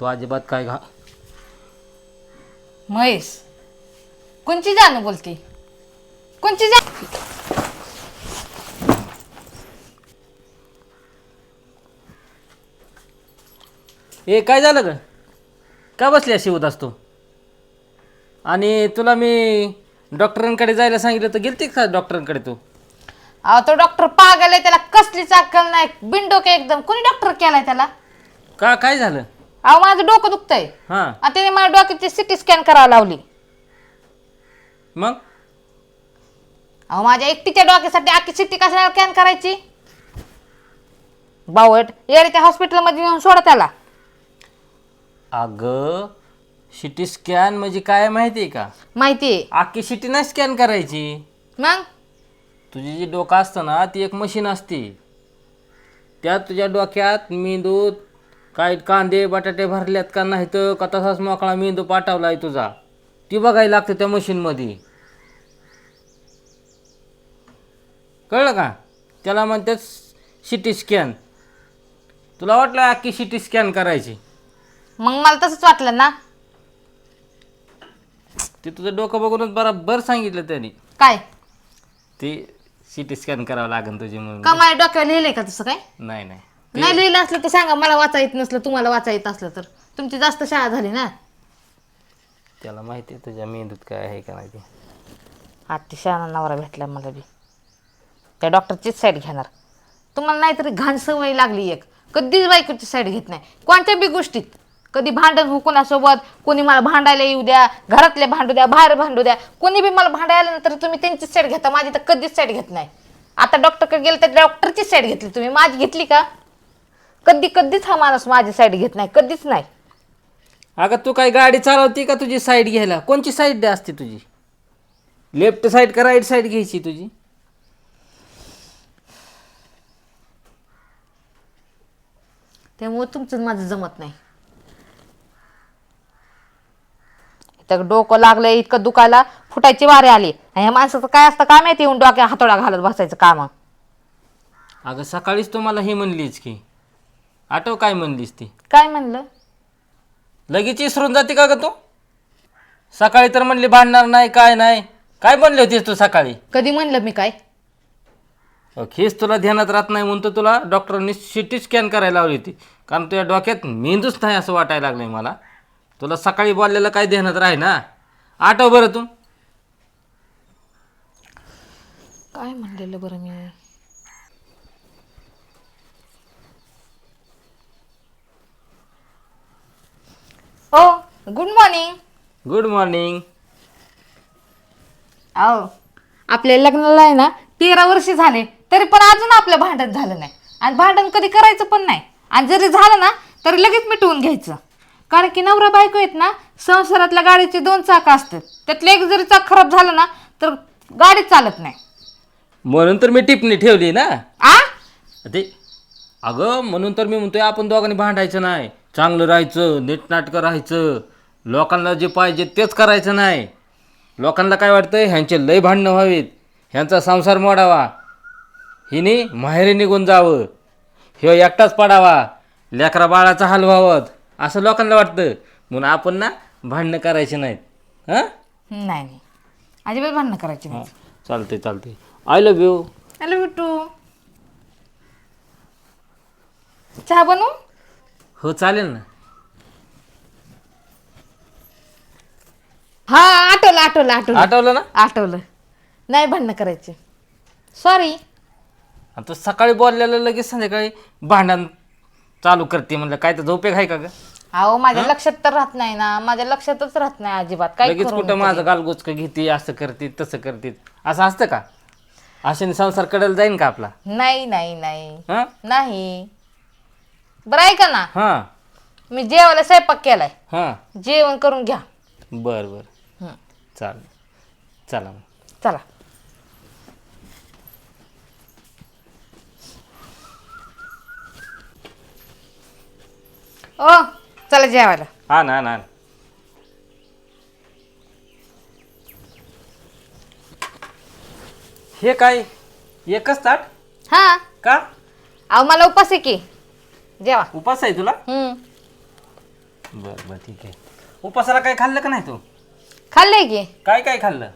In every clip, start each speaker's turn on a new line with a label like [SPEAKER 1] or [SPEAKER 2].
[SPEAKER 1] तू अजिबात काय घा
[SPEAKER 2] महेश कोणची जानू बोलते? कोणची जा
[SPEAKER 1] ए काय झालं ग? का बसली अशी होत असतो आणि तुला मी डॉक्टरांकडे जायला सांगितलं तर गेलती का डॉक्टरांकडे तू?
[SPEAKER 2] अहो तो डॉक्टर पागल आहे त्याला कसलीच अक्कल नाही. बिनडोके एकदम. कोणी डॉक्टर केलाय त्याला?
[SPEAKER 1] का काय झालं?
[SPEAKER 2] अहो माझं डोकं दुखतंय.
[SPEAKER 1] हां.
[SPEAKER 2] आणि त्याने मला डोक्याची सिटी स्कॅन करायला लावली.
[SPEAKER 1] मग?
[SPEAKER 2] अहो माझ्या एकटीच्या डोक्यासाठी आखी सिटी कशाला स्कॅन करायची? बावट येडे त्या हॉस्पिटलमध्ये नेऊन सोडा त्याला.
[SPEAKER 1] अगं सिटी स्कॅन म्हणजे काय माहिती आहे का?
[SPEAKER 2] माहिती आहे.
[SPEAKER 1] अख्खी सिटी नाही स्कॅन करायची.
[SPEAKER 2] मग?
[SPEAKER 1] तुझी जी डोकं असतं ना ती एक मशीन असते. त्यात तुझ्या डोक्यात मेंदू काय कांदे बटाटे भरल्यात का नाही तर का तसाच मोकळा मेंदू पाठवला आहे तुझा? ती बघायला लागते त्या मशीनमध्ये. कळलं का? त्याला म्हणतात सिटी स्कॅन. तुला वाटलं अख्खी सिटी स्कॅन करायची?
[SPEAKER 2] मग मला तसंच वाटलं ना.
[SPEAKER 1] ते तुझं डोकं बघूनच बरोबर सांगितलं त्यांनी.
[SPEAKER 2] काय?
[SPEAKER 1] ते सिटी स्कॅन करावं लागेल तुझी म्हणून
[SPEAKER 2] का माझ्या डोक्यावर लिहिलंय का तसं काय?
[SPEAKER 1] नाही नाही.
[SPEAKER 2] नाही लिहिलं असलं तर सांगा मला वाचा येत नसलं तुम्हाला वाचा येत असलं तर. तुमची जास्त शाळा झाली ना.
[SPEAKER 1] त्याला माहिती आहे तुझ्या मेंदूत काय आहे का नाही ते.
[SPEAKER 2] आत्ती शहाणा नवरा भेटला मला बी. त्या डॉक्टरचीच साईड घेणार. तुम्हाला नाहीतरी घाण सवय लागली एक. कधीच बायकोची साईड घेत नाही. कोणत्या बी गोष्टीत. कधी भांडण हो कोणासोबत कोणी मला भांडायला येऊ द्या घरातले भांडू द्या बाहेर भांडू द्या. कोणी बी मला भांडायला आलं तर तुम्ही त्यांचीच साईड घेता. माझी तर कधीच साईड घेत नाही. आता डॉक्टरकडे गेलं तर डॉक्टरची साईड घेतली तुम्ही. माझी घेतली का? कधी कधीच हा माणूस माझी साईड घेत नाही कधीच नाही.
[SPEAKER 1] अगं तू काय गाडी चालवती का तुझी साईड घ्यायला? कोणची साईड असते तुझी? लेफ्ट साईड का राईट साईड घ्यायची तुझी?
[SPEAKER 2] त्यामुळे तुमचं माझं जमत नाही. इथं डोकं लागलं इतकं दुखायला फुटायची वारे आली. आणि ह्या माणसाचं काय असतं काय माहिती येऊन डोक्या हातोडा घालत बसायचं काम.
[SPEAKER 1] अगं सकाळीच तू मला हे म्हणलीच की. आठव काय म्हणलीस ती?
[SPEAKER 2] काय म्हणलं?
[SPEAKER 1] लगेच इसरून जाते का ग तू? सकाळी तर म्हणली भांडणार नाही काय नाही. काय म्हणली होतीस तू सकाळी?
[SPEAKER 2] कधी म्हणलं मी काय?
[SPEAKER 1] हेच तुला ध्यानात राहत नाही म्हणतो तुला डॉक्टरांनी सिटी स्कॅन करायला लावली होती. कारण तुझ्या डोक्यात मेंदूच नाही असं वाटायला लागलंय मला. तुला सकाळी बोललेलं काय ध्यानात राही ना? आठव बरं तू.
[SPEAKER 2] काय म्हणलेलं बरं मी ओ गुड मॉर्निंग
[SPEAKER 1] गुड मॉर्निंग
[SPEAKER 2] अहो आपल्या लग्नाला आहे ना तेरा वर्ष झाले तरी पण अजून आपलं भांडण झालं नाही. आणि भांडण कधी करायचं पण नाही. आणि जरी झालं ना तरी लगेच मिटवून घ्यायचं. कारण की नवरा बायको आहेत ना संसारातल्या गाडीचे दोन चाक असतात. त्यातलं एक जरी चाक खराब झालं ना तर गाडी चालत नाही.
[SPEAKER 1] म्हणून तर मी टिपणी ठेवली ना.
[SPEAKER 2] आ?
[SPEAKER 1] ते अगं म्हणून तर मी म्हणतोय आपण दोघांनी भांडायचं नाही. चांगलं राहायचं नीटनाटकं राहायचं. लोकांना जे पाहिजे तेच करायचं नाही. लोकांना काय वाटतंय? ह्यांचे लय भांडणं व्हावीत. ह्यांचा संसार मोडावा. हिने माहेरी निघून जावं. ह्यो एकटाच पडावा. लेकरा बाळाचा हाल व्हावं. असं लोकांना वाटतं. म्हणून आपण ना भांडणं करायचे नाहीत. हां?
[SPEAKER 2] नाही नाही. अजिबात भांडणं करायची नाही
[SPEAKER 1] चालते चालते I love you
[SPEAKER 2] hello Bittu चहा बनवू?
[SPEAKER 1] हो चालेल ना.
[SPEAKER 2] हा आठवलं आठवलं आठवलं.
[SPEAKER 1] आठवलं ना?
[SPEAKER 2] आठवलं. नाही भांडणं करायचे. सॉरी
[SPEAKER 1] आणि तू सकाळी बोललेलं लगेच संध्याकाळी भांडण चालू करते म्हणलं. काय तर झोपेक आहे का ग?
[SPEAKER 2] अहो माझ्या लक्षात तर राहत नाही ना. माझ्या लक्षातच राहत नाही अजिबात. काय
[SPEAKER 1] लगेच
[SPEAKER 2] करू
[SPEAKER 1] कुठं माझं गालगोचक घेते असं करते तसं करते. असं असतं का? अशाने संसार कडेल जाईन का आपला?
[SPEAKER 2] नाही नाही नाही.
[SPEAKER 1] हां?
[SPEAKER 2] नाही. बरं ऐका ना.
[SPEAKER 1] हां.
[SPEAKER 2] मी जेवायला स्वयंपाक केलाय.
[SPEAKER 1] हां.
[SPEAKER 2] जेवण करून घ्या.
[SPEAKER 1] बरं बरं. चालेल चला मग.
[SPEAKER 2] चला. ओ चला जेवायला.
[SPEAKER 1] हा ना ना हे काय? एकच ताट?
[SPEAKER 2] हा.
[SPEAKER 1] का?
[SPEAKER 2] अहो मला उपास आहे की. जेवा.
[SPEAKER 1] उपास आहे तुला?
[SPEAKER 2] हम्म.
[SPEAKER 1] बरं बरं ठीक आहे. उपासाला काय खाल्लं का नाही तू?
[SPEAKER 2] खाल्ले की?
[SPEAKER 1] काय काय खाल्लं?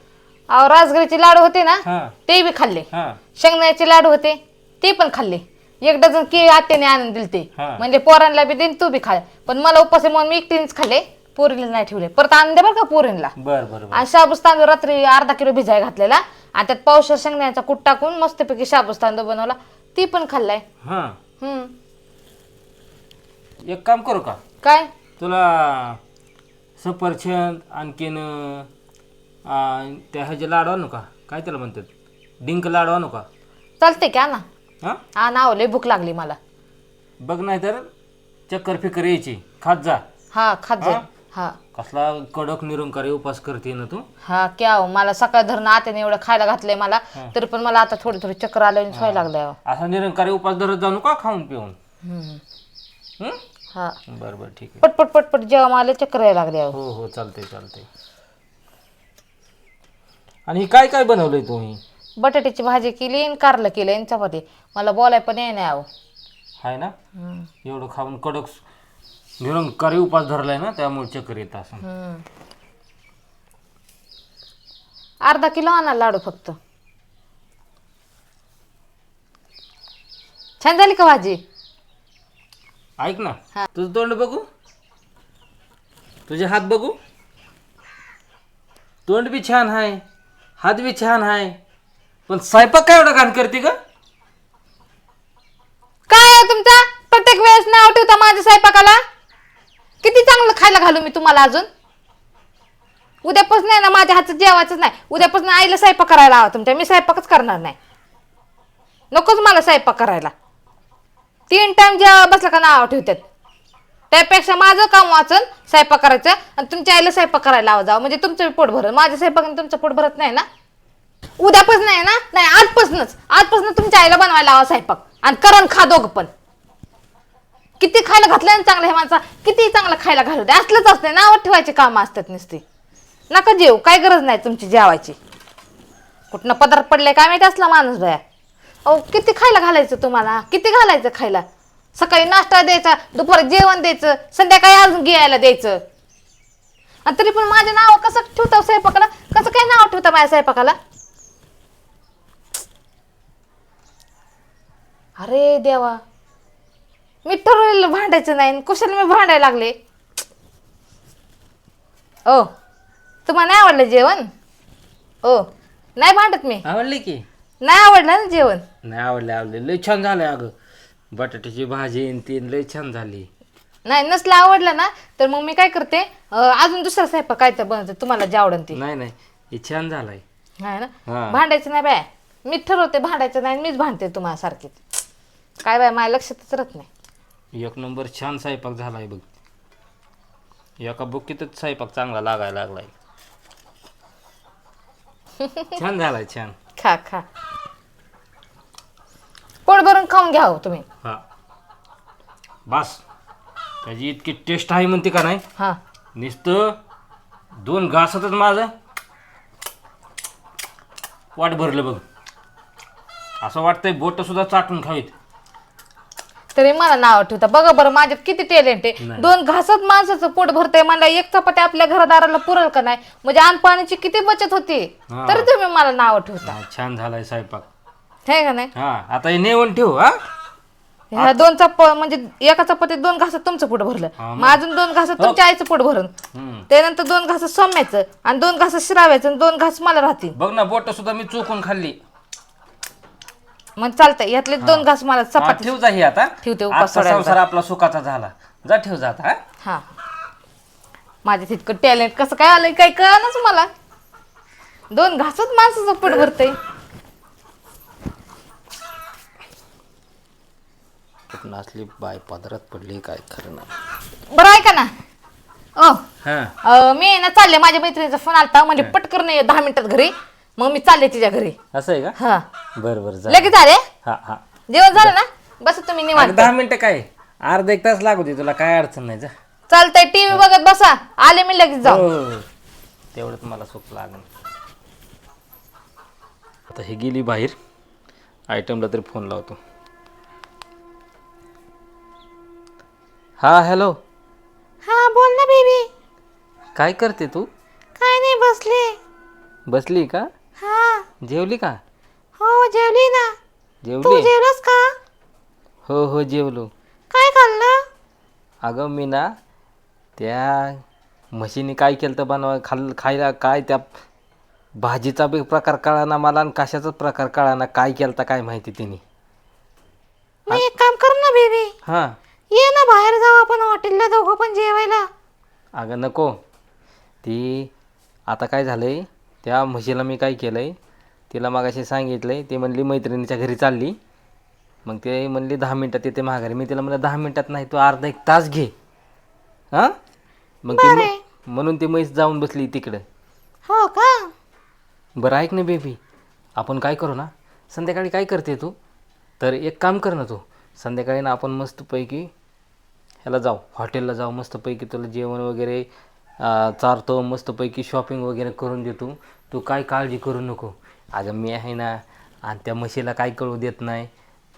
[SPEAKER 2] अहो राजगिरीचे लाडू होते ना
[SPEAKER 1] हां.
[SPEAKER 2] ते बी खाल्ले.
[SPEAKER 1] हां.
[SPEAKER 2] शेंगदाण्याचे लाडू होते ते पण खाल्ले. एक डझन केळी आत्याने आणून दिले ते
[SPEAKER 1] हा.
[SPEAKER 2] म्हणजे पोरांना बी देईन तू बी खा. पण मला उपास आहे म्हणून मी एकटीनेच खाल्ले पोरीला नाही ठेवले. परत आणून दे बरं का पोरींला.
[SPEAKER 1] बरं बरं बरं.
[SPEAKER 2] आणि शाबूस तांदूळ रात्री अर्धा किलो भिजाय घातलेला आणि त्यात पावशर शेंगदाण्याचा कूट टाकून मस्तपैकी शाबूस तांदूळ बनवला ती पण खाल्लाय.
[SPEAKER 1] हां.
[SPEAKER 2] हम्म.
[SPEAKER 1] एक काम करू का?
[SPEAKER 2] काय?
[SPEAKER 1] तुला सफरचंद आणखीन त्या ह्याचे लाडू आणू का? काय त्याला म्हणतात? डिंक लाडू आणू का?
[SPEAKER 2] चालते का ना
[SPEAKER 1] हां?
[SPEAKER 2] हा नाव लय भूक लागली मला.
[SPEAKER 1] बघ नाही तर चक्कर फिकर यायची. खात जा.
[SPEAKER 2] हा खात जा. हा?
[SPEAKER 1] कसला कडक निरंकारी उपास करते ना तू.
[SPEAKER 2] हा क्या हो, मला सकाळ धरण आत्याने एवढं खायला घातलंय मला तरी पण मला आता थोडी थोडी चक्कर आलं आणि सोय लागलंय.
[SPEAKER 1] असा निरंकारी उपास धरत जाऊ का खाऊन पिऊन.
[SPEAKER 2] हम्म.
[SPEAKER 1] हं?
[SPEAKER 2] हा.
[SPEAKER 1] बरं बरं ठीक आहे.
[SPEAKER 2] पटपट पटपट जेव्हा मला चक्कर यायला लागले अहो.
[SPEAKER 1] हो हो चालते चालते आणि काय काय बनवलंय तुम्ही?
[SPEAKER 2] बटाट्याची भाजी केली आणि कारलं केलं आणि चपाती. मला बोलाय पण येई नाही अहो.
[SPEAKER 1] आहे ना. एवढं खाऊन कडक निरंकारी उपास धरलाय ना त्यामुळे चक्कर येत असं
[SPEAKER 2] हम्म. अर्धा किलो आणा लाडू फक्त. छान झाली का भाजी?
[SPEAKER 1] ऐक ना.
[SPEAKER 2] हा.
[SPEAKER 1] तुझं तोंड बघू? तुझे हात बघू? तोंड बी छान आहे हात बी छान आहे पण स्वयंपाक काय एवढा घाण करते का
[SPEAKER 2] काय आहे तुमचा? प्रत्येक वेळेस नाव ठेवता माझ्या स्वयंपाकाला? किती चांगलं खायला घालू मी तुम्हाला अजून? उद्यापासून आहे ना माझ्या हातचं जेवायचंच नाही. उद्यापासून आईला स्वयंपाक करायला हवा तुमच्या. मी स्वयंपाकच करणार नाही. नकोच मला स्वयंपाक करायला. तीन टाइम जेव्हा बसला का नाव ठेवतात. त्यापेक्षा माझं काम वाचन स्वयंपाक करायचं आणि तुमच्या आईला स्वयंपाक करायला लावा जावं. म्हणजे तुमचं पोट भरत. माझ्या स्वयंपाकाने तुमचं पोट भरत नाही ना? उद्यापासून नाही ना? नाही आजपासूनच. आजपासून तुमच्या आईला बनवायला लावा स्वयंपाक. आणि करण खा दोघं पण. किती खायला घातलं ना चांगलं हे माणसा? किती चांगलं खायला घालू दे. असलंच असते नावं ठेवायचे कामं असतात नुसती. नका जेव. काय गरज नाही तुमची जेवायची. कुठनं पदार्थ पडले काय माहिती असला माणूस भया अहो किती खायला घालायचं तुम्हाला? किती घालायचं खायला? सकाळी नाश्ता द्यायचा दुपारी जेवण द्यायचं संध्याकाळी अजून गिळायला द्यायचं. आणि तरी पण माझे नाव कसं ठेवता स्वयंपाकाला? कसं काय नाव ठेवता माझ्या स्वयंपाकाला? अरे देवा. मी ठरवलेलं भांडायचं नाही कुशल कुशाला मी भांडायला लागले. ओ तुम्हाला नाही आवडलं जेवण? ओ नाही भांडत मी.
[SPEAKER 1] आवडली की?
[SPEAKER 2] नाही आवडलं ना जेवण?
[SPEAKER 1] नाही आवडले आवडले. लय छान झालंय अगं. बटाट्याची भाजी आणि ती लय छान झाली.
[SPEAKER 2] नाही नसलं आवडलं ना तर मग मी काय करते अं, अजून दुसरा स्वयंपाक काय तर बनवते तुम्हाला जे आवडन ते.
[SPEAKER 1] नाही नाही. हे छान झालंय.
[SPEAKER 2] ना. भांडायचं नाही बाय. मी ठरवते भांडायचं नाही मीच भांडते तुम्हाला सारखी काय बाय माझ्या लक्षातच राहत नाही.
[SPEAKER 1] एक नंबर छान स्वयंपाक झालाय बघ. एका बुकीतच स्वयंपाक चांगला लागायला लागलाय. छान झालाय छान.
[SPEAKER 2] खा खा. पोट भरून खाऊन घ्या हो तुम्ही.
[SPEAKER 1] हा. बस. त्याची इतकी टेस्ट आहे म्हणते का नाही?
[SPEAKER 2] हा.
[SPEAKER 1] नुसतं दोन घासातच माझं वाट भरलं बघ. असं वाटतंय बोट सुद्धा चाटून खावीत.
[SPEAKER 2] तरी मला नाव ठेवता. बघा बरं माझ्यात किती टॅलेंट आहे.
[SPEAKER 1] नाही.
[SPEAKER 2] दोन घासात माणसाचं पोट भरतंय मला एक चपाती आपल्या घरदाराला पुरल का नाही? म्हणजे अन्न पाण्याची किती बचत होती?
[SPEAKER 1] हा.
[SPEAKER 2] तरी तुम्ही मला नाव ठेवता.
[SPEAKER 1] छान झालाय स्वयंपाक
[SPEAKER 2] हे का नाही?
[SPEAKER 1] हा आता हे नेऊन ठेव हा?
[SPEAKER 2] ह्या दोन चप म्हणजे एका चपातीत दोन घासात तुमचं पोट भरलं.
[SPEAKER 1] हा, मग.
[SPEAKER 2] मग अजून दोन घासात तुमच्या आईचं पोट
[SPEAKER 1] हम्म.
[SPEAKER 2] त्यानंतर दोन घासात सोम्याचं आणि दोन घासात शिराव्याचं आणि दोन घास मला राहतील.
[SPEAKER 1] बघ ना बोट सुद्धा मी चुकून खाल्ली.
[SPEAKER 2] मग चालतंय यातले दोन घास मला
[SPEAKER 1] हा,
[SPEAKER 2] चपाती
[SPEAKER 1] ठेव जा ही आता.
[SPEAKER 2] ठेवते, उपास
[SPEAKER 1] आजचा
[SPEAKER 2] सोडायला
[SPEAKER 1] संसार आपला सुखाचा झाला. जा ठेव जा आता हा?
[SPEAKER 2] हा. माझ्या तितकं टॅलेंट कसं काय आलंय काय कळणच मला. दोन घासात माणसाचं पोट भरतंय.
[SPEAKER 1] असली बाय पदरात पडली काय खरं नाही.
[SPEAKER 2] बरं ऐका ना. ओ
[SPEAKER 1] हा.
[SPEAKER 2] अं, मी ना चालले माझ्या मैत्रिणीचा फोन आलता. म्हणजे पटकन ये दहा मिनिटात घरी. मग मी चालले तिच्या घरी.
[SPEAKER 1] असं आहे का?
[SPEAKER 2] हा.
[SPEAKER 1] बरं बरं जा.
[SPEAKER 2] लगेच आले?
[SPEAKER 1] हा हा.
[SPEAKER 2] जेवण झालं ना? बस तुम्ही
[SPEAKER 1] अरे
[SPEAKER 2] निवांत.
[SPEAKER 1] दहा मिनिटं काय? अर्धा एक तास लागू दे तुला काय अडचण नाही जा.
[SPEAKER 2] चालतंय टीव्ही बघत बसा. आले मी लगेच जाऊ.
[SPEAKER 1] हो. तेवढंच मला सुख लागेल. आता हे गेली बाहेर. आयटमला तरी फोन लावतो. हा हॅलो
[SPEAKER 2] हा बोल ना बेबी
[SPEAKER 1] काय करते तू?
[SPEAKER 2] काय नाही बसले.
[SPEAKER 1] बसली का?
[SPEAKER 2] हा.
[SPEAKER 1] जेवली का?
[SPEAKER 2] हो जेवली ना. तू
[SPEAKER 1] जेवली
[SPEAKER 2] जेवलास का?
[SPEAKER 1] हो हो जेवलो.
[SPEAKER 2] काय खाल्लं?
[SPEAKER 1] अगं मी ना त्या म्हशीने काय केलं तर बनवा खाल खायला काय त्या भाजीचा बी प्रकार कळाना मला आणि कशाचाच प्रकार कळाना काय केलं तर काय माहिती तिने.
[SPEAKER 2] मग एक काम कर ना बेबी
[SPEAKER 1] हां.
[SPEAKER 2] ये ना बाहेर जाऊ आपण हॉटेलला दोघं पण जेवायला.
[SPEAKER 1] अगं नको. ती आता काय झालं आहे त्या म्हशीला मी काय केलं आहे तिला मागाशी सांगितलं आहे ती म्हणली मैत्रिणीच्या घरी चालली. मग ते म्हणली दहा मिनटात येते माघारी. मी तिला म्हणलं दहा मिनटात नाही तू अर्धा एक तास घे. हां? मग ती म- म्हणून ती म्हैस जाऊन बसली तिकडं.
[SPEAKER 2] हो का?
[SPEAKER 1] बरं ऐक ना बेबी. आपण काय करू ना? संध्याकाळी काय करते तू? तर एक काम कर ना तू. संध्याकाळी ना आपण मस्तपैकी ह्याला जाऊ. हॉटेलला जाऊ. मस्तपैकी तुला जेवण वगैरे चारतो. मस्तपैकी शॉपिंग वगैरे करून देतो. तू काय काळजी करू नको. अगं मी आहे ना आणि त्या म्हशीला काय कळू देत नाही.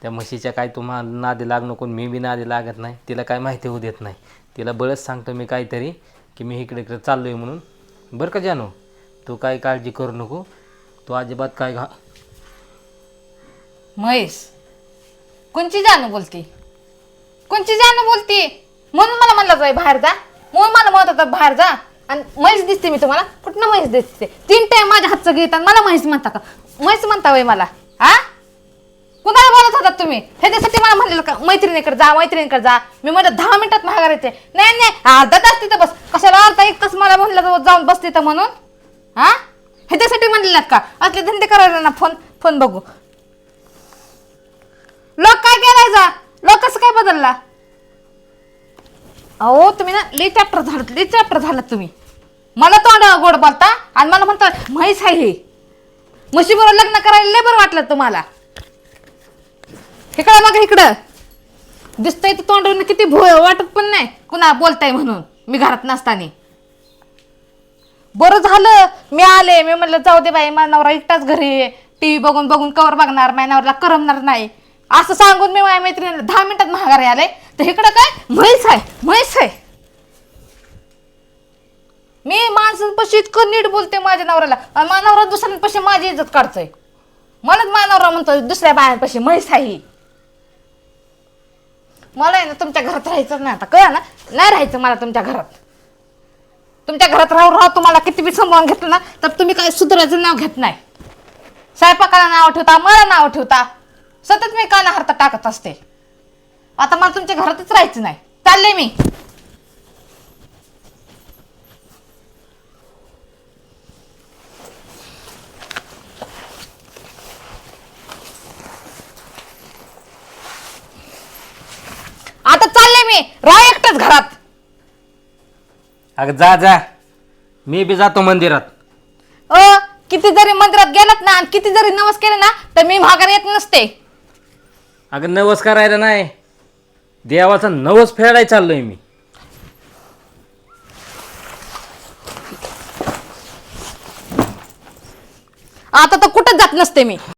[SPEAKER 1] त्या म्हशीच्या काय तुम्हाला नादी लाग नको मी बी नादी लागत नाही. तिला काय माहिती होऊ देत नाही. तिला बळच सांगतो मी काहीतरी की मी इकडे इकडे चाललो आहे म्हणून. बरं का जानो? तू काय काळजी करू नको. तू अजिबात काय घा
[SPEAKER 2] महेश कोणची जाणं बोलती? कोणची जाणं बोलती? म्हणून मला म्हणलं जाय बाहेर जा. म्हणून मला म्हणत होता बाहेर जा. आणि म्हैस दिसते मी तुम्हाला. कुठनं म्हैस दिसते? तीन टाइम माझ्या हातचं घेत आणि मला म्हैस म्हणता का? म्हैस म्हणता वय मला. हा? कुणाला बोलत होता तुम्ही? ह्याच्यासाठी मला म्हणलेलं का मैत्रिणीकडे जा मैत्रिणीकडे जा. मी म्हणलं दहा मिनिटात माघार येते. नाही नाही अर्धा तास तिथं बस. कशाला अर्धा एक तास मला म्हणलं जाऊन बस तिथं म्हणून? हा? ह्याच्यासाठी म्हणलेलात का? असले धंदे करायला ना फोन फोन बघू. लोक काय केलाय जा? काय बदलला? अहो तुम्ही ना लई चॅप्टर झालं लई चॅप्टर झालं तुम्ही. मला तोंड गोड बोलता आणि मला म्हणता म्हैस आहे हे. म्हशीबरोबर लग्न करायला लय बरं वाटलं तुम्हाला. इकडं बघा इकडं? दिसतंय तर तोंड किती भो वाटत पण नाही. कुणा बोलताय म्हणून? मी घरात नसताना. बरं झालं. मी आले. मी म्हटलं जाऊ दे बाई माझा नवरा एकटाच घरी टी व्ही बघून बघून कवर बघणार. माझ्या नवऱ्याला करमणार नाही. असं सांगून मी माझ्या मैत्रिणीला दहा मिनिटात महागारी आले. तर इकडं काय? म्हैस आहे म्हैस आहे. मी माणसांपाशी इतकं नीट बोलते माझ्या नवऱ्याला. आणि माझा नवरा दुसऱ्यांपाशी माझी इज्जत काढतोय. मलाच माझा नवरा म्हणतो दुसऱ्या बायांपाशी म्हैस आहे ही. मला आहे ना तुमच्या घरात राहायचं नाही आता. कळा ना? नाही राहायचं मला तुमच्या घरात. तुमच्या घरात राहून राहू तुम्हाला किती बी सांभाळून घेतलं ना तर तुम्ही काय सुधारायचं नाव घेत नाही. स्वयंपाकाला नाव ठेवता मला नाव ठेवता. सतत मी काना हरता टाकत असते. आता मला तुमच्या घरातच राहायचं नाही. चालले मी. आता चालले मी. राह एकटंच घरात.
[SPEAKER 1] अगं जा जा. मी बी जातो मंदिरात.
[SPEAKER 2] अ किती जरी मंदिरात गेलात ना आणि किती जरी नवस केले ना तर मी माघार येत नसते.
[SPEAKER 1] अगं नवस करायला नाही. देवाचा नवस फेडाय चाललोय मी.
[SPEAKER 2] आता तर कुठंच जात नसते मी?